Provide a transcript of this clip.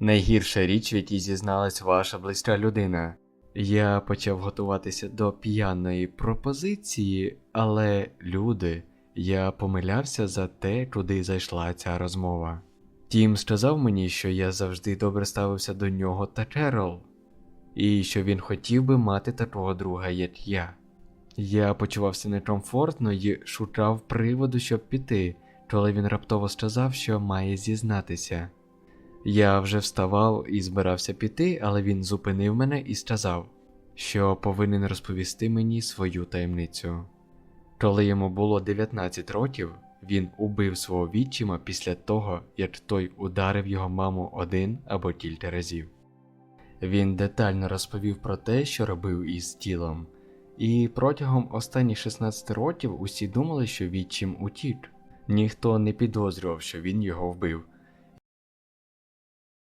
Найгірша річ, в якій зізналась ваша близька людина. Я почав готуватися до п'яної пропозиції, але люди, я помилявся за те, куди зайшла ця розмова. Тім сказав мені, що я завжди добре ставився до нього та Керол, і що він хотів би мати такого друга, як я. Я почувався некомфортно і шукав приводу, щоб піти, коли він раптово сказав, що має зізнатися. Я вже вставав і збирався піти, але він зупинив мене і сказав, що повинен розповісти мені свою таємницю. Коли йому було 19 років, він убив свого відчима після того, як той ударив його маму один або кілька разів. Він детально розповів про те, що робив із тілом, і протягом останніх 16 років усі думали, що відчим утік. Ніхто не підозрював, що він його вбив,